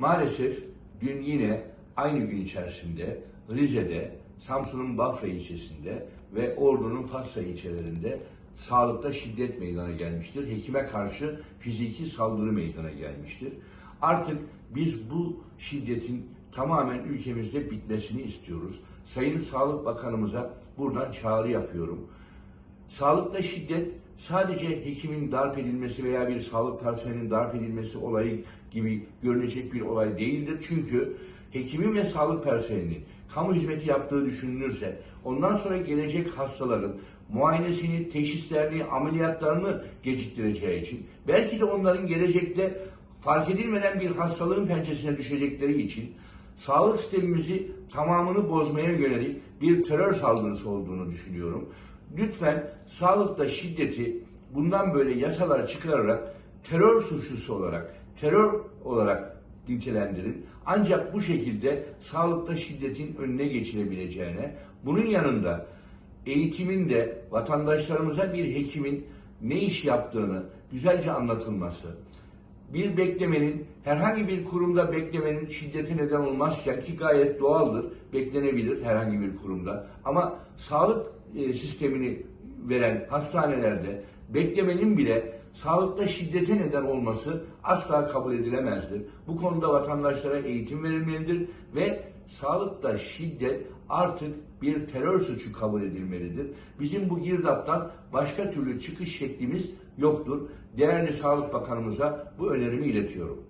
Maalesef dün yine aynı gün içerisinde Rize'de, Samsun'un Bafra ilçesinde ve Ordu'nun Fasla ilçelerinde sağlıkta şiddet meydana gelmiştir. Hekime karşı fiziki saldırı meydana gelmiştir. Artık biz bu şiddetin tamamen ülkemizde bitmesini istiyoruz. Sayın Sağlık Bakanımıza buradan çağrı yapıyorum. Sağlıkta şiddet sadece hekimin darp edilmesi veya bir sağlık personelinin darp edilmesi olayı gibi görülecek bir olay değildir. Çünkü hekimin ve sağlık personelinin kamu hizmeti yaptığı düşünülürse ondan sonra gelecek hastaların muayenesini, teşhislerini, ameliyatlarını geciktireceği için belki de onların gelecekte fark edilmeden bir hastalığın pençesine düşecekleri için sağlık sistemimizi tamamını bozmaya yönelik bir terör saldırısı olduğunu düşünüyorum. Lütfen sağlıkta şiddeti bundan böyle yasalar çıkararak terör suçlusu olarak, terör olarak nitelendirin. Ancak bu şekilde sağlıkta şiddetin önüne geçilebileceğine, bunun yanında eğitimin de vatandaşlarımıza bir hekimin ne iş yaptığını güzelce anlatılması, bir beklemenin, herhangi bir kurumda beklemenin şiddete neden olmazken ki gayet doğaldır, beklenebilir herhangi bir kurumda. Ama sağlık e, sistemini veren hastanelerde beklemenin bile sağlıkta şiddete neden olması asla kabul edilemezdir. Bu konuda vatandaşlara eğitim verilmelidir ve sağlıkta şiddet artık bir terör suçu kabul edilmelidir. Bizim bu girdaptan başka türlü çıkış şeklimiz yoktur. Değerli Sağlık Bakanımıza bu önerimi iletiyorum.